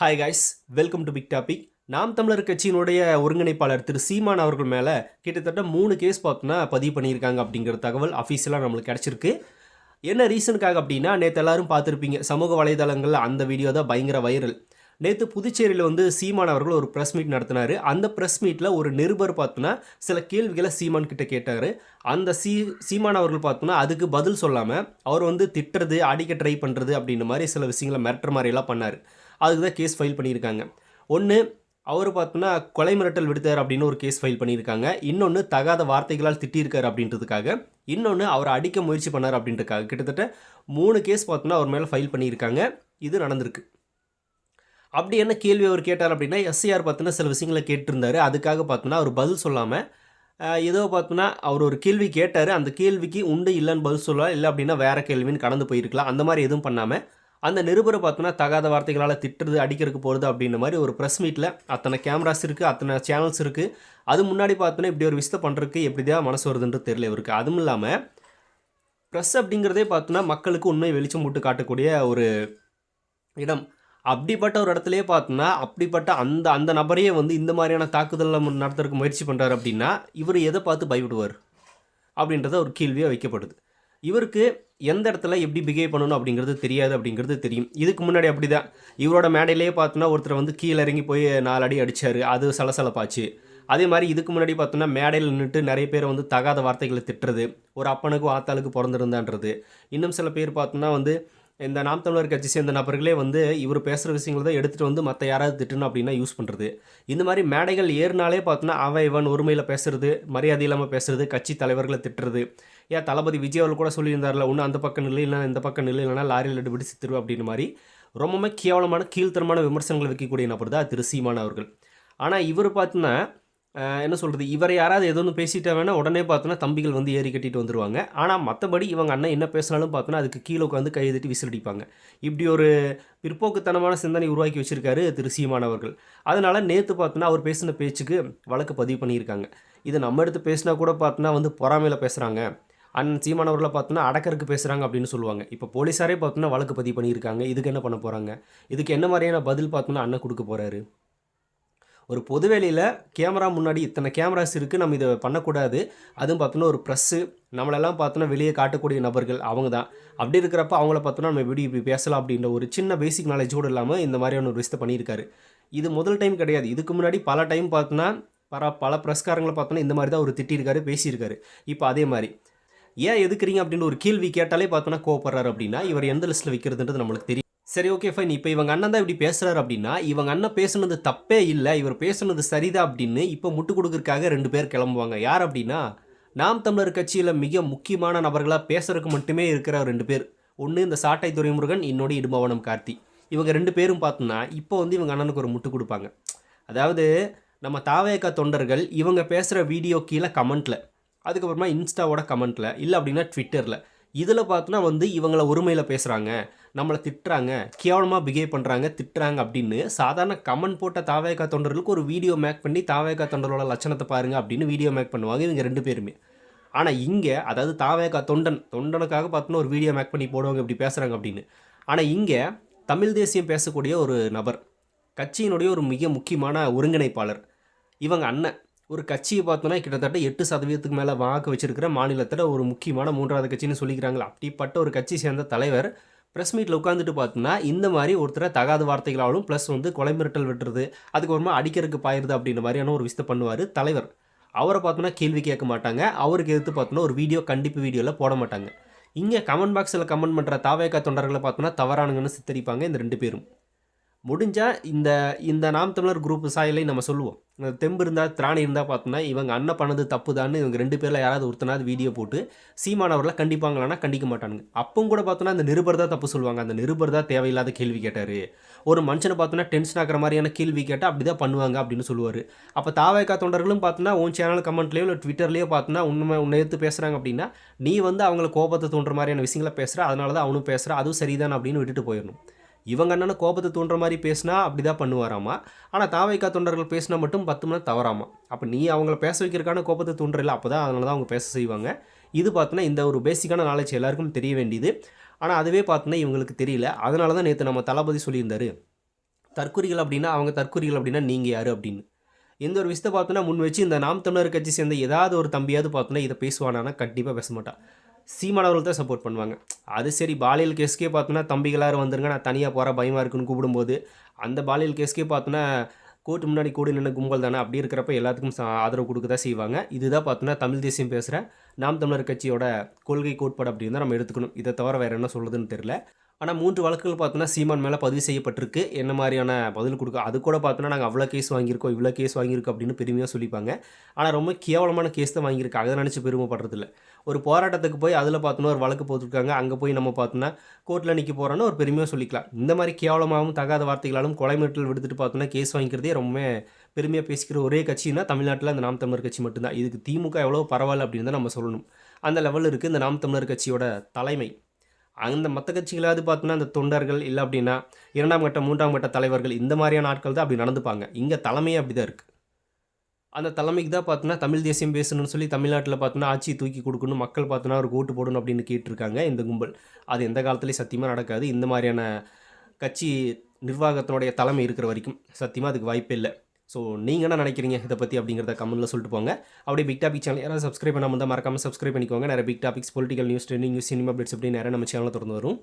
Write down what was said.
Hi guys welcome to big topic Naam Tamilar கட்சியினுடைய ஒருங்கிணைப்பாளர் திரு சீமான் அவர்கள் மேலே கிட்டத்தட்ட மூணு கேஸ் பார்த்தோன்னா பதிவு பண்ணியிருக்காங்க அப்படிங்கிற தகவல் அஃபீஷியலாக நம்மளுக்கு கிடச்சிருக்கு. என்ன ரீசனுக்காக அப்படின்னா நேற்று எல்லாரும் பார்த்துருப்பீங்க சமூக வலைதளங்களில் அந்த வீடியோ தான் பயங்கர வைரல் நேற்று புதுச்சேரியில் வந்து சீமான் அவர்கள் ஒரு ப்ரெஸ் மீட் நடத்தினார். அந்த ப்ரெஸ் மீட்டில் ஒரு நிருபர் பார்த்தோன்னா சில கேள்விகளை சீமான் கிட்ட கேட்டார். அந்த சீ சீமான் அவர்கள் பார்த்தோன்னா அதுக்கு பதில் சொல்லாமல் அவர் வந்து திட்டுறது அடிக்க ட்ரை பண்ணுறது அப்படின்ற மாதிரி சில விஷயங்களை மிரட்டுற மாதிரியெல்லாம் பண்ணார். அதுக்கு தான் கேஸ் ஃபைல் பண்ணியிருக்காங்க. ஒன்று அவர் பார்த்தோன்னா கொலை மிரட்டல் விடுத்தார் அப்படின்னு ஒரு கேஸ் ஃபைல் பண்ணியிருக்காங்க. இன்னொன்று தகாத வார்த்தைகளால் திட்டியிருக்காரு அப்படின்றதுக்காக. இன்னொன்று அவரை அடிக்க முயற்சி பண்ணார் அப்படின்றதுக்காக. கிட்டத்தட்ட மூணு கேஸ் பார்த்தோன்னா அவர் மேலே ஃபைல் பண்ணியிருக்காங்க. இது நடந்திருக்கு. அப்படி என்ன கேள்வி அவர் கேட்டார் அப்படின்னா எஸ்ஐஆர் பார்த்தோன்னா சில விஷயங்களை கேட்டிருந்தாரு. அதுக்காக பார்த்தோன்னா அவர் பதில் சொல்லாமல் ஏதோ பார்த்தோன்னா அவர் ஒரு கேள்வி கேட்டார். அந்த கேள்விக்கு உண்டு இல்லைன்னு பதில் சொல்லலாம் இல்லை அப்படின்னா வேறு கேள்வின்னு கடந்து போயிருக்கலாம். அந்த மாதிரி எதுவும் பண்ணாமல் அந்த நிருபரை பார்த்தோன்னா தகாத வார்த்தைகளால் திட்டுறது அடிக்கிறதுக்கு போகிறது அப்படின்ற மாதிரி ஒரு ப்ரெஸ் மீட்டில் அத்தனை கேமராஸ் இருக்குது அத்தனை சேனல்ஸ் இருக்குது அது முன்னாடி பார்த்தோன்னா இப்படி ஒரு விஷயத்தை பண்ணுறதுக்கு எப்படி தான் மனசு வருதுன்றது தெரியல இவருக்கு. அதுவும் இல்லாமல் ப்ரெஸ் அப்படிங்கிறதே பார்த்தோன்னா மக்களுக்கு உண்மை வெளிச்சம் போட்டு காட்டக்கூடிய ஒரு இடம். அப்படிப்பட்ட ஒரு இடத்துலையே பார்த்தோன்னா அப்படிப்பட்ட அந்த அந்த நபரையே வந்து இந்த மாதிரியான தாக்குதலில் நடத்துறதுக்கு முயற்சி பண்ணுறாரு அப்படின்னா இவர் எதை பார்த்து பயப்படுவார்? அப்படின்றத ஒரு கேள்வியாக வைக்கப்படுது. இவருக்கு எந்த இடத்துல எப்படி பிஹேவ் பண்ணணும் அப்படிங்கிறது தெரியாது அப்படிங்கிறது தெரியும். இதுக்கு முன்னாடி அப்படி தான் இவரோட மேடையிலேயே பார்த்தோன்னா ஒருத்தர் வந்து கீழே இறங்கி போய் நாலு அடி அடித்தார் அது சலசலப்பாச்சு. அதே மாதிரி இதுக்கு முன்னாடி பார்த்தோன்னா மேடையில் நின்றுட்டு நிறைய பேர் வந்து தகாத வார்த்தைகளை திட்டுறது ஒரு அப்பனுக்கும் ஆத்தாளுக்கு பிறந்திருந்தான்றது. இன்னும் சில பேர் பார்த்தோன்னா வந்து இந்த நாம் தமிழர் கட்சி சேர்ந்த நபர்களே வந்து இவர் பேசுகிற விஷயங்களை தான் எடுத்துகிட்டு வந்து மற்ற யாராவது திட்டணும் அப்படின்னா யூஸ் பண்ணுறது இந்த மாதிரி மேடைகள் ஏறினாலே பார்த்தோன்னா அவன் இவன் ஒருமையில் பேசுறது மரியாதை இல்லாமல் பேசுறது கட்சி தலைவர்களை திட்டுறது ஏன் தளபதி விஜய் அவர்கள் கூட சொல்லியிருந்தார்ல ஒன்று அந்த பக்கம் இல்லைன்னா இல்லைனா இந்த பக்கம் நிலை இல்லைனா லாரியில் எடுபடி சித்திரு அப்படின்னு மாதிரி ரொம்பவுமே கேவலமான கீழ்த்தரமான விமர்சனங்கள் வைக்கக்கூடிய நபர் தான் திரு சீமான் அவர்கள். ஆனால் இவர் பார்த்தோன்னா என்ன சொல்கிறது இவர் யாராவது ஏதோ ஒன்று பேசிட்டா வேணால் உடனே பார்த்தோன்னா தம்பிகள் வந்து ஏறி கட்டிட்டு வந்துருவாங்க. ஆனால் மற்றபடி இவங்க அண்ணன் என்ன பேசினாலும் பார்த்தோன்னா அதுக்கு கீழே உட்காந்து கைதட்டி விசிலடிப்பாங்க இப்படி ஒரு பிற்போக்குத்தனமான சிந்தனை உருவாக்கி வச்சிருக்காரு திரு சீமான் அவர்கள். அதனால் நேற்று பார்த்தோன்னா அவர் பேசின பேச்சுக்கு வழக்கு பதிவு பண்ணியிருக்காங்க. இதை நம்ம எடுத்து பேசினா கூட பார்த்தோன்னா வந்து பொறாமையில் பேசுகிறாங்க அண்ணன் சீமான் அவர்களை பார்த்தோன்னா அடக்கருக்கு பேசுகிறாங்க அப்படின்னு சொல்லுவாங்க. இப்போ போலீஸாரே பார்த்தோன்னா வழக்கு பதிவு பண்ணியிருக்காங்க. இதுக்கு என்ன பண்ண போகிறாங்க இதுக்கு என்ன மாதிரியான பதில் பார்த்தோன்னா அண்ணன் கொடுக்க போகிறாரு ஒரு பொதுவெளியில் கேமரா முன்னாடி இத்தனை கேமராஸ் இருக்குது நம்ம இதை பண்ணக்கூடாது. அதுவும் பார்த்தோன்னா ஒரு ப்ரெஸ்ஸு நம்மளெல்லாம் பார்த்தோன்னா வெளியே காட்டக்கூடிய நபர்கள் அவங்க தான். அப்படி இருக்கிறப்ப அவங்கள பார்த்தோன்னா நம்ம எப்படி இப்படி பேசலாம் அப்படின்ற ஒரு சின்ன பேசிக் நாலேஜோடு இல்லாமல் இந்த மாதிரியான ஒரு விஷயத்தை பண்ணியிருக்காரு. இது முதல் டைம் கிடையாது. இதுக்கு முன்னாடி பல டைம் பார்த்தோன்னா பல பல ப்ரெஸ்காரங்களை பார்த்தோன்னா இந்த மாதிரி தான் அவர் திட்டியிருக்காரு பேசியிருக்காரு. இப்போ அதே மாதிரி. ஏன் எதுக்குறீங்க அப்படின்னு ஒரு கேள்வி கேட்டாலே பார்த்தோன்னா கோவப்படுறாரு அப்படின்னா இவர் எந்த லிஸ்ட்டில் வைக்கிறதுன்றது நம்மளுக்கு தெரியும். சரி ஓகே ஃபைன் இப்போ இவங்க அண்ணன் தான் இப்படி பேசுகிறாரு அப்படின்னா இவங்க அண்ணன் பேசுனது தப்பே இல்லை இவர் பேசுனது சரிதான் அப்படின்னு இப்போ முட்டு கொடுக்கறதுக்காக ரெண்டு பேர் கிளம்புவாங்க. யார் அப்படின்னா நாம் தமிழர் கட்சியில் மிக முக்கியமான நபர்களாக பேசுறதுக்கு மட்டுமே இருக்கிற ரெண்டு பேர். ஒன்று இந்த சாட்டை துரைமுருகன் இன்னொரு இடும்பவனம் கார்த்தி. இவங்க ரெண்டு பேரும் பார்த்தோன்னா இப்போ வந்து இவங்க அண்ணனுக்கு ஒரு முட்டு கொடுப்பாங்க. அதாவது நம்ம தாவயக்கா தொண்டர்கள் இவங்க பேசுகிற வீடியோ கீழே கமெண்ட்டில் அதுக்கப்புறமா இன்ஸ்டாவோட கமெண்ட்டில் இல்லை அப்படின்னா ட்விட்டரில். இதில் பார்த்தோன்னா வந்து இவங்கள ஒருமையில் பேசுகிறாங்க நம்மளை திட்டுறாங்க கேவலமாக பிஹேவ் பண்ணுறாங்க திட்டுறாங்க அப்படின்னு சாதாரண கமெண்ட் போட்ட தாவேக்கா தொண்டர்களுக்கு ஒரு வீடியோ மேக் பண்ணி தாவேக்கா தொண்டரோட லட்சணத்தை பாருங்கள் அப்படின்னு வீடியோ மேக் பண்ணுவாங்க இவங்க ரெண்டு பேருமே. ஆனால் இங்கே அதாவது தாவேக்கா தொண்டன் தொண்டனுக்காக பார்த்தோன்னா ஒரு வீடியோ மேக் பண்ணி போடுவாங்க இப்படி பேசுகிறாங்க அப்படின்னு. ஆனால் இங்கே தமிழ் தேசியம் பேசக்கூடிய ஒரு நபர் கட்சியினுடைய ஒரு மிக முக்கியமான ஒருங்கிணைப்பாளர் இவங்க அண்ணன். ஒரு கட்சியை பார்த்தோன்னா கிட்டத்தட்ட எட்டு சதவீதத்துக்கு மேலே வாக்கு வச்சிருக்கிற மாநிலத்தில் ஒரு முக்கியமான மூன்றாவது கட்சின்னு சொல்லிக்கிறாங்களா? அப்படிப்பட்ட ஒரு கட்சி சேர்ந்த தலைவர் ப்ரெஸ் மீட்டில் உட்காந்துட்டு பார்த்தோன்னா இந்த மாதிரி ஒருத்தரை தகாத வார்த்தைகளாலும் ப்ளஸ் வந்து கொலை மிரட்டல் விட்டுறது அதுக்கப்புறமா அடிக்கிறதுக்கு பாயிருது அப்படின்ற மாதிரியான ஒரு விஷயத்தை பண்ணுவார் தலைவர். அவரை பார்த்தோன்னா கேள்வி கேட்க மாட்டாங்க. அவருக்கு எதிர்த்து பார்த்தோன்னா ஒரு வீடியோ கண்டிப்பு வீடியோவில் போட மாட்டாங்க. இங்கே கமெண்ட் பாக்ஸில் கமெண்ட் பண்ணுற தாவேக்கா தொண்டர்களை பார்த்தோன்னா தவறானுங்கன்னு சித்தரிப்பாங்க இந்த ரெண்டு பேரும். முடிஞ்சால் இந்த இந்த நாம் தமிழர் குரூப் சாயலை நம்ம சொல்லுவோம். இந்த தெம்பு இருந்தால் திராணி இருந்தால் பார்த்தோன்னா இவங்க அண்ணன் பண்ணது தப்பு தான் இவங்க ரெண்டு பேரில் யாராவது ஒருத்தனாவது வீடியோ போட்டு சீமானவர்களை கண்டிப்பாங்களான்னா கண்டிக்க மாட்டானுங்க. அப்பவும் கூட பார்த்தோன்னா அந்த நிருபர் தான் தப்பு சொல்லுவாங்க. அந்த நிருபர் தான் தேவையில்லாத கேள்வி கேட்டார். ஒரு மனுஷனை பார்த்தோன்னா டென்ஷன் ஆகிற மாதிரியான கேள்வி கேட்டால் அப்படி தான் பண்ணுவாங்க அப்படின்னு சொல்லுவார். அப்போ தாவேக்கா தொண்டர்களும் பார்த்தோன்னா உன் சேனல் கமெண்ட்லேயோ இல்லை ட்விட்டர்லேயோ பார்த்தோன்னா உண்மை உன்னை எடுத்து பேசுகிறாங்க அப்படின்னா நீ வந்து அவங்கள கோபத்தை தோன்ற மாதிரியான விஷயங்களை பேசுகிற அதனால தான் அவனும் பேசுகிற அதுவும் சரிதான் அப்படின்னு விட்டுட்டு போயிடணும். இவங்க அண்ணனை கோபத்தை தூண்டுற மாதிரி பேசினா அப்படி தான் பண்ணுவாராமா? ஆனால் தாவைக்கா தொண்டர்கள் பேசினா மட்டும் பத்து மணி தவறாமா? அப்போ நீ அவங்கள பேச வைக்கிறக்கான கோபத்தை தூண்டுறல அப்போ தான் அதனால தான் அவங்க பேச செய்வாங்க. இது பார்த்தோன்னா இந்த ஒரு பேசிக்கான நாலேஜ் எல்லாருக்கும் தெரிய வேண்டியது. ஆனால் அதுவே பார்த்தோன்னா இவங்களுக்கு தெரியல. அதனால தான் நேற்று நம்ம தளபதி சொல்லியிருந்தாரு. தற்குறிகள் அப்படின்னா அவங்க தற்குறிகள் அப்படின்னா நீங்கள் யார்? அப்படின்னு. எந்த ஒரு விஷயத்தை பார்த்தோன்னா முன் வச்சு இந்த நாம் தமிழர் கட்சி சேர்ந்த ஏதாவது ஒரு தம்பியாவது பார்த்தோன்னா இதை பேசுவானா? கண்டிப்பாக பேச மாட்டான். சீமானவர்கள் தான் சப்போர்ட் பண்ணுவாங்க. அது சரி பாலியல் கேஸ்க்கே பார்த்தோன்னா தம்பிகளாரும் வந்துருங்க நான் தனியாக போகிற பயமாக இருக்குன்னு கூப்பிடும்போது அந்த பாலியல் கேஸ்க்கே பார்த்தோன்னா கோர்ட்டு முன்னாடி கூடி நின்று கும்பல் தானே அப்படி இருக்கிறப்ப எல்லாத்துக்கும் ஆதரவு கொடுக்க தான் செய்வாங்க. இதுதான் பார்த்தோன்னா தமிழ் தேசியம் பேசுகிற நாம் தமிழர் கட்சியோட கொள்கை கோட்பாடு அப்படின்னு தான் நம்ம எடுத்துக்கணும். இதை தவிர வேறு என்ன சொல்லுதுன்னு தெரில ஆனால் மூன்று வழக்குகள் பார்த்தோன்னா சீமான் மேலே பதிவு செய்யப்பட்டிருக்கு. என்ன மாதிரியான பதில் கொடுக்க அது கூட பார்த்தோன்னா நாங்கள் அவ்வளோ கேஸ் வாங்கியிருக்கோம் இவ்வளோ கேஸ் வாங்கியிருக்கோம் அப்படின்னு பெருமையாக சொல்லிப்பாங்க. ஆனால் ரொம்ப கேவலமான கேஸ் தான் வாங்கியிருக்கு அதை நினச்சி பெருமைப்படுறதில்ல. ஒரு போராட்டத்துக்கு போய் அதில் பார்த்தோன்னா ஒரு வழக்கு போட்டிருக்காங்க. அங்கே போய் நம்ம பார்த்தோன்னா கோர்ட்டில் நிற்க போகிறோன்னா ஒரு பெருமையாக சொல்லிக்கலாம். இந்த மாதிரி கேவலமாகவும் தகாத வார்த்தைகளாலும் கொலை மிரட்டல் விடுத்துட்டு பார்த்தோன்னா கேஸ் வாங்கிக்கிறதே ரொம்ப பெருமையாக பேசிக்கிற ஒரே கட்சினா தமிழ்நாட்டில் அந்த நாம் தமிழர் கட்சி மட்டும்தான். இதுக்கு திமுக எவ்வளோ பரவாயில்ல அப்படின்னு தான் நம்ம சொல்லணும். அந்த லெவலில் இருக்குது இந்த நாம் தமிழர் கட்சியோட தலைமை. அந்த மற்ற கட்சிகளாவது பார்த்தோன்னா அந்த தொண்டர்கள் இல்லை அப்படின்னா இரண்டாம் கட்ட மூன்றாம் கட்ட தலைவர்கள் இந்த மாதிரியான ஆட்கள் தான் அப்படி நடந்துப்பாங்க. இங்கே தலைமையே அப்படி தான் இருக்குது அந்த தலைமைக்கு தான் பார்த்தோன்னா தமிழ் தேசியம் பேசணும்னு சொல்லி தமிழ்நாட்டில் பார்த்தோன்னா ஆட்சியை தூக்கி கொடுக்கணும் மக்கள் பார்த்தோன்னா ஒரு ஓட்டு போடணும் அப்படின்னு கேட்டிருக்காங்க இந்த கும்பல். அது எந்த காலத்துலேயும் சத்தியமாக நடக்காது. இந்த மாதிரியான கட்சி நிர்வாகத்தினுடைய தலைமை இருக்கிற வரைக்கும் சத்தியமாக அதுக்கு வாய்ப்பே இல்லை. ஸோ நீங்கள் என்ன நினைக்கிறீங்க இதை பற்றி அப்படிங்கிறத கமெண்ட்டில் சொல்லிட்டு போங்க. அப்படியே பிக் டாபிக் சேனல் யாராவது சப்ஸ்கிரைப் பண்ணாமல் தான் மறக்காமல் சப்ஸ்கிரைப் பண்ணிக்கோங்க. நிறைய big topics political news trending news cinema updates அப்படி நிறைய நம்ம சேனலில் திறந்து வரும்.